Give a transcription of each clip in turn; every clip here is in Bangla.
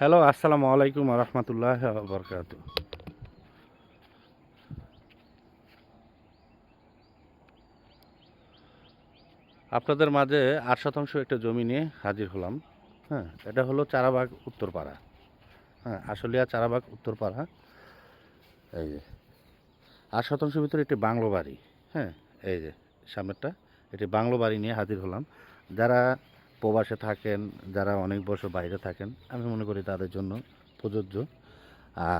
হ্যালো, আসসালামু আলাইকুম রহমতুল্লাহ বরকাত আপনাদের মাঝে আট শতাংশ একটা জমি নিয়ে হাজির হলাম হ্যাঁ এটা হলো চারাবাগ উত্তরপাড়া। হ্যাঁ আশুলিয়া চারাবাগ উত্তরপাড়া। এই যে, আট শতাংশের ভিতরে একটি বাংলো বাড়ি হ্যাঁ এই যে, সামনেরটা এটি বাংলো বাড়ি নিয়ে হাজির হলাম। যারা প্রবাসে থাকেন, যারা অনেক বছর বাইরে থাকেন, আমি মনে করি তাদের জন্য প্রযোজ্য।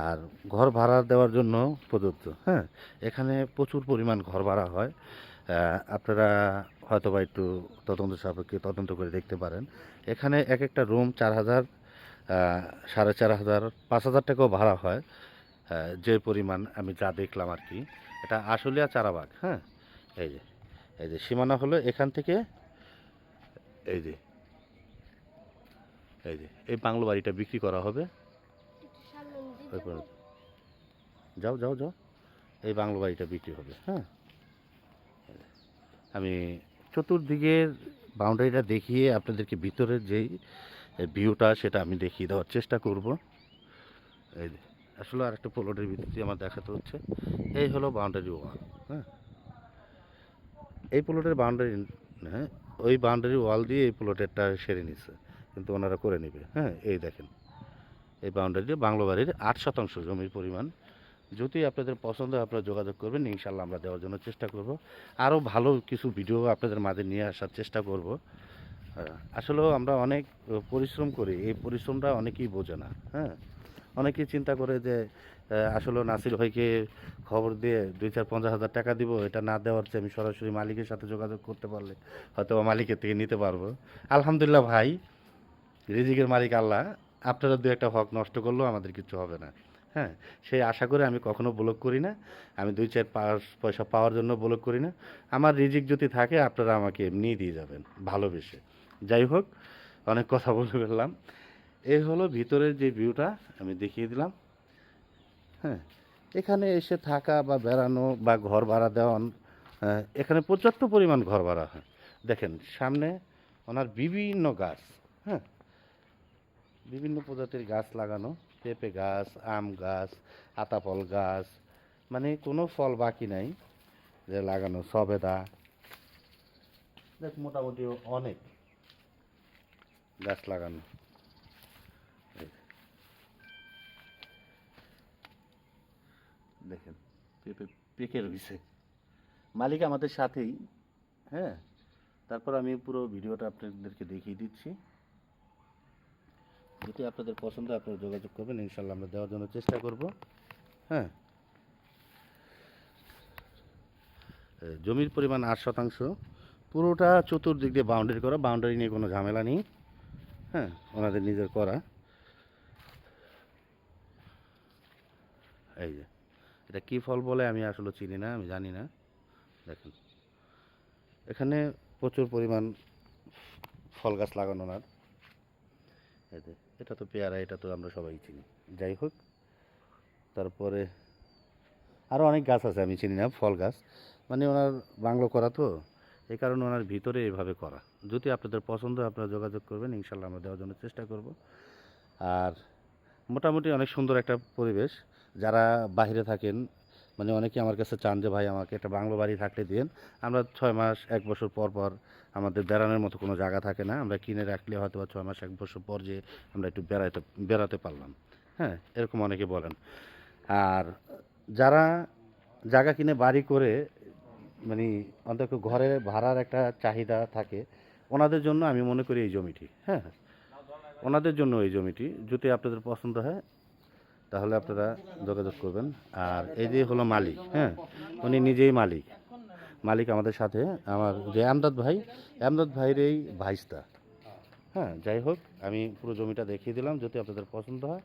আর ঘর ভাড়া দেওয়ার জন্য প্রযোজ্য হ্যাঁ? এখানে প্রচুর পরিমাণ ঘর ভাড়া হয়। আপনারা হয়তো বা একটু তদন্ত সাপেক্ষে তদন্ত করে দেখতে পারেন। এখানে এক একটা রুম চার হাজার সাড়ে চার হাজার, পাঁচ হাজার টাকাও ভাড়া হয়। যে পরিমাণ আমি যা দেখলাম আর কি, এটা আশুলিয়া চারাবাগ হ্যাঁ? এই যে এই যে সীমানা হলো এখান থেকে, এই যে এই যে, এই বাংলো বাড়িটা বিক্রি করা হবে। যাও যাও যাও। এই বাংলো বাড়িটা বিক্রি হবে হ্যাঁ। আমি চতুর্দিকের বাউন্ডারিটা দেখিয়ে আপনাদেরকে ভিতরের যেই ভিউটা, সেটা আমি দেখিয়ে দেওয়ার চেষ্টা করব। এই আসলে আরেকটা প্লটের ভিতর দিয়ে আমার দেখাতে হচ্ছে। এই হলো বাউন্ডারি ওয়াল হ্যাঁ। এই প্লটের বাউন্ডারি হ্যাঁ ওই বাউন্ডারি ওয়াল দিয়ে এই প্লটেরটা সেরে নিচ্ছে কিন্তু ওনারা করে নেবে। হ্যাঁ এই দেখেন। এই বাউন্ডারি দিয়ে বাংলো বাড়ির আট শতাংশ জমির পরিমাণ। যদি আপনাদের পছন্দ আপনারা যোগাযোগ করবেন ইনশাল্লাহ আমরা দেওয়ার জন্য চেষ্টা করব। আরও ভালো কিছু ভিডিও আপনাদের মাঝে নিয়ে আসার চেষ্টা করব। আসলেও আমরা অনেক পরিশ্রম করি, এই পরিশ্রমটা অনেকেই বোঝে না। হ্যাঁ অনেকেই চিন্তা করে যে আসলে নাসির ভাইকে খবর দিয়ে দুই চার পঞ্চাশ হাজার টাকা দিব, এটা না দেওয়ার চেয়ে আমি সরাসরি মালিকের সাথে যোগাযোগ করতে পারলে হয়তো মালিকের থেকে নিতে পারব। আলহামদুলিল্লাহ ভাই রিজিকের মালিক আল্লাহ, আপনারা দু একটা হক নষ্ট করলেও আমাদের কিছু হবে না। হ্যাঁ সেই আশা করে আমি কখনো ব্লক করি না। আমি দুই চার পয়সা পাওয়ার জন্য ব্লক করি না। আমার রিজিক যদি থাকে, আপনারা আমাকে এমনিই দিয়ে যাবেন, ভালোবেসে। যাই হোক, অনেক কথা বলে ফেললাম। এই হলো ভিতরের যে ভিউটা আমি দেখিয়ে দিলাম। হ্যাঁ এখানে এসে থাকা বা বেড়ানো বা ঘর ভাড়া দেওয়ান এখানে পর্যাপ্ত পরিমাণ ঘর ভাড়া হয়। দেখেন, সামনে ওনার বিভিন্ন গাছ। হ্যাঁ বিভিন্ন প্রজাতির গাছ লাগানো। পেঁপে গাছ, আম গাছ, আতাফল গাছ মানে কোনো ফল বাকি নাই যে লাগানো, সবেদা। দেখ, মোটামুটি অনেক গাছ লাগানো। দেখেন, পেঁপে পেকে রয়েছে। মালিক আমাদের সাথেই হ্যাঁ? তারপর আমি পুরো ভিডিওটা আপনাদেরকে দেখিয়ে দিচ্ছি। যদি আপনাদের পছন্দ আপনারা যোগাযোগ করবেন ইনশাল্লাহ আমরা দেওয়ার জন্য চেষ্টা করব। হ্যাঁ। জমির পরিমাণ আট শতাংশ। পুরোটা চতুর্দিক দিয়ে বাউন্ডারি করা বাউন্ডারি নিয়ে কোনো ঝামেলা নেই। হ্যাঁ ওনাদের নিজের করা। এই যে এটা কী ফল বলে আমি আসলে চিনি না আমি জানি না। দেখেন। এখানে প্রচুর পরিমাণ ফল গাছ লাগানো ওনার। যে, এটা তো পেয়ারা, এটা তো আমরা সবাই চিনি। যাই হোক, তারপরে আরও অনেক গাছ আছে, আমি চিনি না, ফল গাছ। মানে ওনার বাংলো করা তো, এই কারণে ওনার ভিতরে এভাবে করা। যদি আপনাদের পছন্দ আপনারা যোগাযোগ করবেন, ইনশাল্লাহ আমরা দেওয়ার জন্য চেষ্টা করব। আর মোটামুটি অনেক সুন্দর একটা পরিবেশ। যারা বাইরে থাকেন মানে অনেকে আমার কাছে চান যে, ভাই, আমাকে একটা বাংলো বাড়ি থাকলে দিন আমরা ছয় মাস, এক বছর পর পর আমাদের বেড়ানোর মতো কোনো জায়গা থাকে না। আমরা কিনে রাখলে হয়তো বা ছয় মাস, এক বছর পর যে আমরা একটু বেড়াতে বেড়াতে পারলাম। হ্যাঁ এরকম অনেকে বলেন। আর যারা জায়গা কিনে বাড়ি করে মানে অন্তত ঘরে ভাড়ার একটা চাহিদা থাকে, ওনাদের জন্য আমি মনে করি এই জমিটি। হ্যাঁ ওনাদের জন্য এই জমিটি। যদি আপনাদের পছন্দ হয় তাহলে আপনারা যোগাযোগ করবেন। আর এই যে হলো মালিক হ্যাঁ উনি নিজেই মালিক। মালিক আমাদের সাথে। আমার যে আমদাদ ভাই, আমদাদ ভাইয়ের এই ভাইস্তা। হ্যাঁ যাই হোক, আমি পুরো জমিটা দেখিয়ে দিলাম, যদি আপনাদের পছন্দ হয়।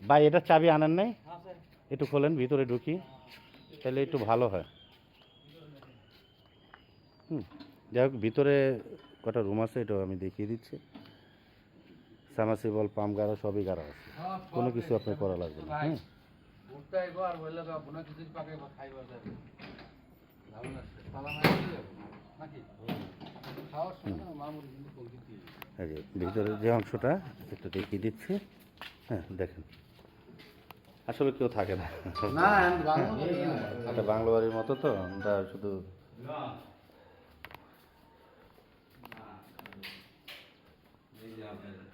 ভাই, এটা চাবি আনেন নাই? একটু খোলেন, ভিতরে ঢুকি। তাহলে একটু ভালো হয়। হুম, যাই হোক, ভিতরে কটা রুম আছে এটা আমি দেখিয়ে দিচ্ছি। সামাসিবল পাম্প গাড়া সবই গাড়া আছে। কোনো কিছু আপনার করা লাগবে না হ্যাঁ ভিতরের যে অংশটা একটু দেখিয়ে দিচ্ছি। হ্যাঁ দেখেন। আসলে কেউ থাকে না। এটা বাংলা বাড়ির মতো তো এটা শুধু এই এই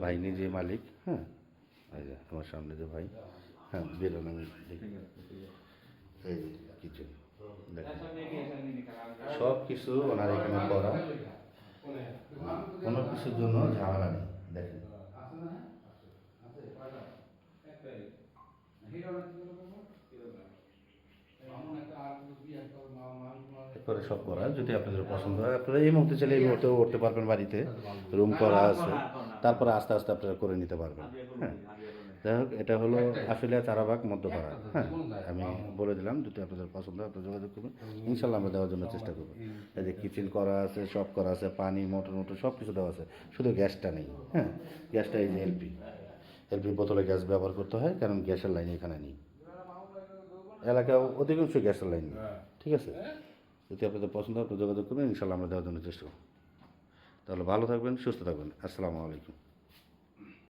ভাই নিজে মালিক হ্যাঁ? এই যে আমার সামনে যে ভাই হ্যাঁ বেরোন আমি এই কিচেন দেখেন সব কিছু ওনার এখানে করা। কোনো? কিছুর জন্য ঝামেলা নেই দেখেন। করে সব করা যদি আপনাদের পছন্দ হয় আপনারা এই মুহূর্তে চাইলে এই মুহূর্তেও করতে পারবেন বাড়িতে। রুম করা আছে। তারপরে আস্তে আস্তে আপনারা করে নিতে পারবেন। হ্যাঁ। যাই হোক এটা হলো আশুলিয়া চারাবাগ মধ্যপাড়া। হ্যাঁ। আমি বলে দিলাম যদি আপনাদের পছন্দ হয় আপনারা যোগাযোগ করবেন ইনশাল্লাহ আমরা দেওয়ার জন্য চেষ্টা করব। এই যে কিচেন করা আছে সব করা আছে পানি মোটর মোটর সব কিছু দেওয়া আছে। শুধু গ্যাসটা নেই। হ্যাঁ। গ্যাসটা এই যে এলপি এলপি বোতলে গ্যাস ব্যবহার করতে হয় কারণ গ্যাসের লাইন এখানে নেই। এলাকা অধিকাংশ গ্যাসের লাইন নেই। ঠিক আছে? যদি আপনাদের পছন্দ হয় আপনি যোগাযোগ করবেন ইনশাল্লাহ আমরা দেওয়ার জন্য চেষ্টা করব। তাহলে ভালো থাকবেন সুস্থ থাকবেন। আসসালামু আলাইকুম।